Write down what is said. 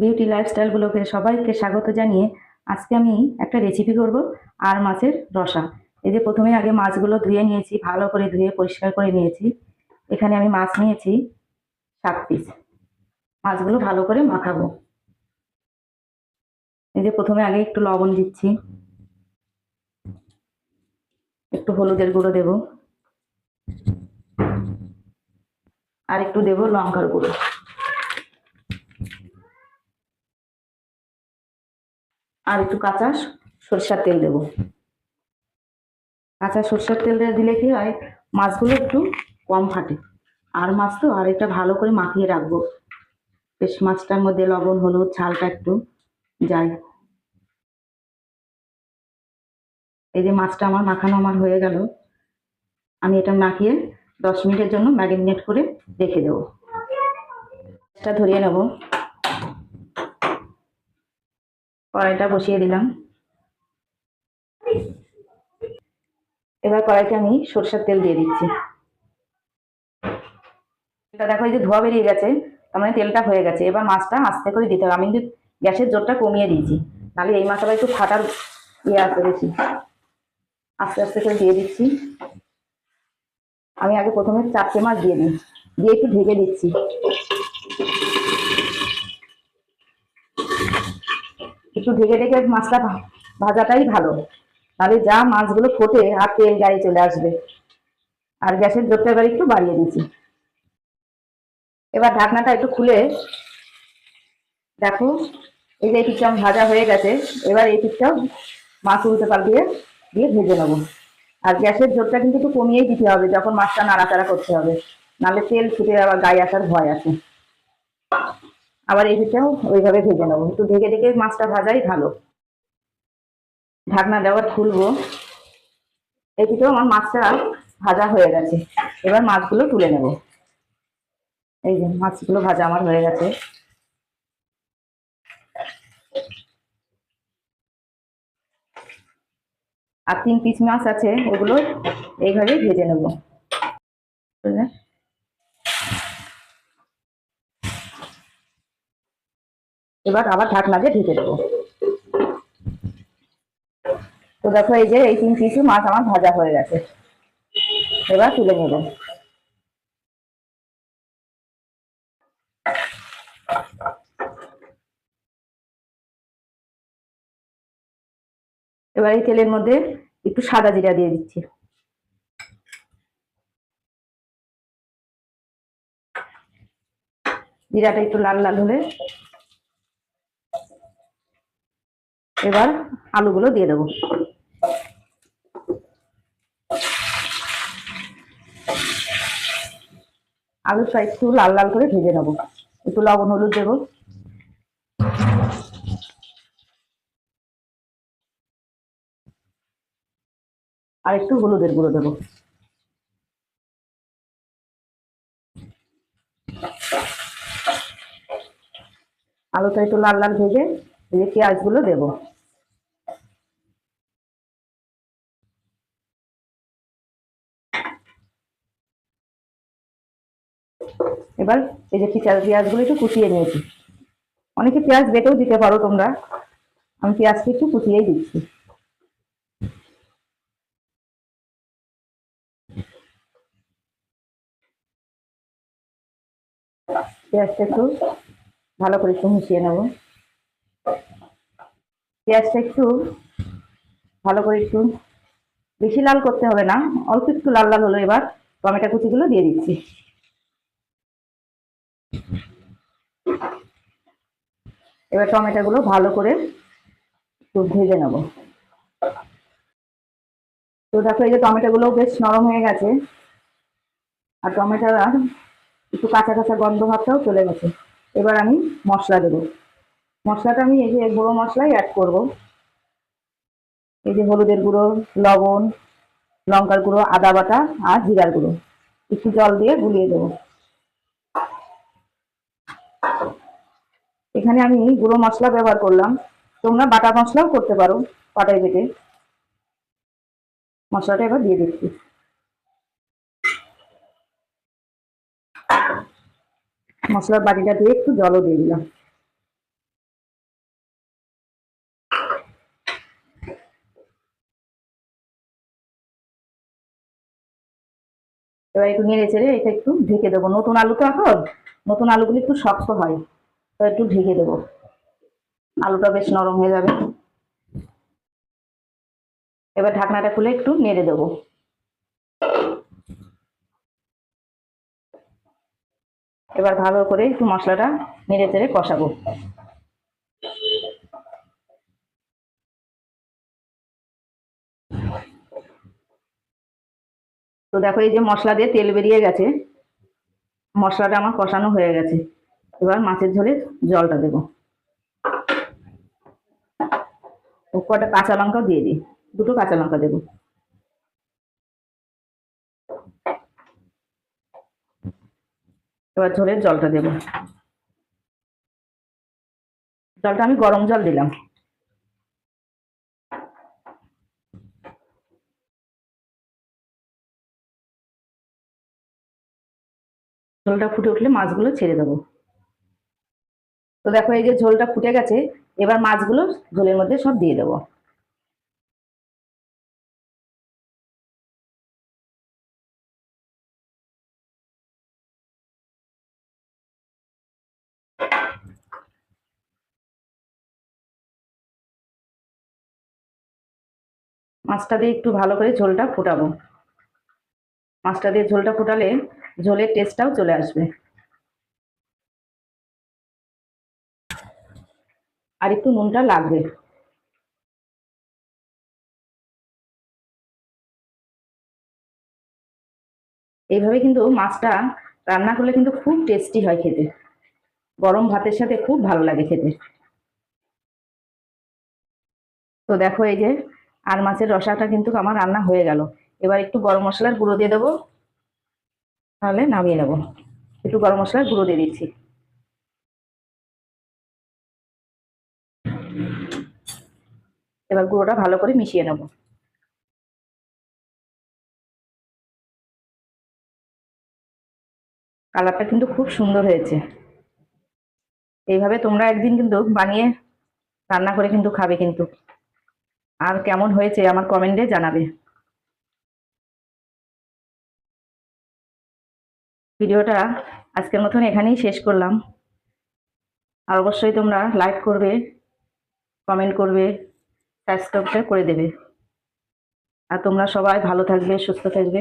Beauty lifestyle সবাইকে স্বাগত জানিয়ে আজকে আমি একটা রেসিপি করব আর মাছের রসা। এই যে প্রথমে আগে মাছগুলো ধুয়ে নিয়েছি, ভালো করে ধুয়ে পরিষ্কার করে নিয়েছি। এখানে আমি মাছ নিয়েছি সাত পিস মাছগুলো ভালো করে মাখাবো। এই যে প্রথমে আগে একটু লবণ দিচ্ছি। একটু হলুদের গুঁড়ো দেব। আর একটু দেব লঙ্কার গুঁড়ো। আর একটু কাঁচা সরষার তেল দেব। কাঁচা সরষের তেল দিলে কি হয়, মাছগুলো একটু কম ফাটে। আর মাছ তো আর এটা ভালো করে মাখিয়ে রাখব। বেশ মাছটার মধ্যে লবণ, হলুদ, ঝালটা একটু যায়। এই যে মাছটা আমার মাখানো আমার হয়ে গেল। আমি এটা মাখিয়ে দশ মিনিটের জন্য ম্যারিনেট করে রেখে দেবো। ধরিয়ে নেব। কড়াইটা বসিয়ে দিলাম। এবার কড়াইতে আমি সরষের তেল দিয়ে দিচ্ছি। দেখো, এই যে ধোয়া বেরিয়ে গেছে, তার মানে তেলটা হয়ে গেছে। এবার মাছটা আস্তে করে দিতে হবে। আমি কিন্তু গ্যাসের জোরটা কমিয়ে দিয়েছি। নাহলে এই মাছটা একটু ফাটার ইয়ে আছে বেশি। আস্তে আস্তে করে দিয়ে দিচ্ছি। আমি আগে প্রথমে চারটে মাছ দিয়ে দিই। দিয়ে একটু ঢেকে দিচ্ছি। একটু ঢেকে ঢেকে মাছটা ভাজাটাই ভালো। তাহলে যা মাছগুলো ফোটে, আর তেল গায়ে চলে আসবে। আর গ্যাসের জোরটা এবার একটু বাড়িয়ে দিচ্ছি। এবার ঢাকনাটা একটু খুলে দেখো, এই যে এই পিঠটা ভাজা হয়ে গেছে, এবার এই পিঠটাও মাছ উল্টে পাল্টিয়ে দিয়ে দিয়ে ভেজে নেব। আর গ্যাসের জোরটা কিন্তু একটু কমিয়েই দিতে হবে, যখন মাছটা নাড়াচাড়া করতে হবে। নাহলে তেল ছুটে আবার গায়ে আসার ভয় আছে। আবার এই পিঠটাও ওইভাবে ভেজে নেব। একটু ঢেকে ঢেকে মাছটা ভাজাই ভালো। ঢাকনা দেওয়ার খুলবো। পিঠেও আমার মাছটা ভাজা হয়ে গেছে। এবার মাছগুলো তুলে নেব। এই যে মাছগুলো ভাজা আমার হয়ে গেছে। আর তিন পিস মাছ আছে, ওগুলো এইভাবে ভেজে নেব। এবার আবার ঢাকনা দিয়ে ঢেকে দেবো। তো দেখো এই যে এই তিন পিস মাছ আমার ভাজা হয়ে গেছে। এবার তুলে নেব। এবার এই তেলের মধ্যে একটু সাদা জিরা দিয়ে দিচ্ছি। জিরাটা একটু লাল লাল হলে এবার আলুগুলো দিয়ে দেবো। আলুটা একটু লাল লাল করে ভেজে নেব। একটু লবণ, হলুদ দেবো। আর একটু হলুদের গুঁড়ো দেবো। আলুটা একটু লাল লাল ভেজে পেঁয়াজগুলো দেবো। এবার এই যে পেঁয়াজ, পেঁয়াজগুলো একটু কুচিয়ে নিয়েছি। অনেকে পেঁয়াজ বেটেও দিতে পারো তোমরা। আমি পেঁয়াজকে একটু কুচিয়েই দিচ্ছি। পেঁয়াজটা একটু ভালো করে একটু মিশিয়ে নেব। পেঁয়াজটা একটু ভালো করে একটু বেশি লাল করতে হবে না, অল্প একটু লাল লাল হলো এবার টমেটো কুচিগুলো দিয়ে দিচ্ছি। এবার টমেটোগুলো ভালো করে একটু ভেজে নেব। তো দেখো, এই যে টমেটোগুলো বেশ নরম হয়ে গেছে। আর টমেটোর আর একটু কাঁচা কাঁচা গন্ধ ভাবটাও চলে গেছে। এবার আমি মশলা দেবো। মশলাটা আমি এই যে গুঁড়ো মশলাই অ্যাড করব। এই যে হলুদের গুঁড়ো, লবণ, লঙ্কার গুঁড়ো, আদা বাটা আর জিরার গুঁড়ো। একটু জল দিয়ে গুলিয়ে দেবো। এখানে আমি গুঁড়ো মশলা ব্যবহার করলাম। তোমরা বাটা মশলাও করতে পারো পাটায় বেটে মশলাটা এবার দিয়ে দিচ্ছি। মশলার বাটিটা দিয়ে একটু জলও দিয়ে দিলাম। এবার একটু নেড়ে চেড়ে এটা একটু ঢেকে দেবো। নতুন আলু তো এখন, নতুন আলুগুলো একটু শক্ত হয়। একটু ঢেকে দেবো। আলুটা বেশ নরম হয়ে যাবে। এবার ঢাকনাটা খুলে একটু নেড়ে দেবো। এবার ভালো করে একটু মশলাটা নেড়ে চেড়ে কষাবো। তো দেখো এই যে মশলা দিয়ে তেল বেরিয়ে গেছে। মশলাটা আমার কষানো হয়ে গেছে। এবার মাছের ঝোলের জলটা দেবো। ও কটা কাঁচা লঙ্কাও দিয়ে দিই, দুটো কাঁচা লঙ্কা দেবো। এবার ঝোলের জলটা দেবো। জলটা আমি গরম জল দিলাম। ঝোলটা ফুটে উঠলে মাছগুলো ছেড়ে দেবো। তো দেখো এই যে ঝোলটা ফুটে গেছে, এবার মাছগুলো ঝোলের মধ্যে সব দিয়ে দেবো। মাছটা দিয়ে একটু ভালো করে ঝোলটা ফুটাবো। মাছটা দিয়ে ঝোলটা ফুটালে ঝোলের টেস্টটাও চলে আসবে। আর একটু নুনটা লাগবে। এইভাবে কিন্তু মাছটা রান্না করলে কিন্তু খুব টেস্টি হয় খেতে। গরম ভাতের সাথে খুব ভালো লাগে খেতে। তো দেখো এই যে, আর মাছের রসাটা কিন্তু আমার রান্না হয়ে গেল। এবার একটু গরম মশলার গুঁড়ো দিয়ে দেবো। তাহলে নামিয়ে নেব। একটু গরম মশলার গুঁড়ো দিয়ে দিচ্ছি। এবার গুঁড়োটা ভালো করে মিশিয়ে নেব। কালারটা কিন্তু খুব সুন্দর হয়েছে। এইভাবে তোমরা একদিন কিন্তু বানিয়ে রান্না করে কিন্তু খাবে কিন্তু। আর কেমন হয়েছে আমার কমেন্টে জানাবে। ভিডিওটা আজকের মতন এখানেই শেষ করলাম। আর অবশ্যই তোমরা লাইক করবে, কমেন্ট করবে সাবস্ক্রাইবটা করে দেবে। আর তোমরা সবাই ভালো থাকবে সুস্থ থাকবে।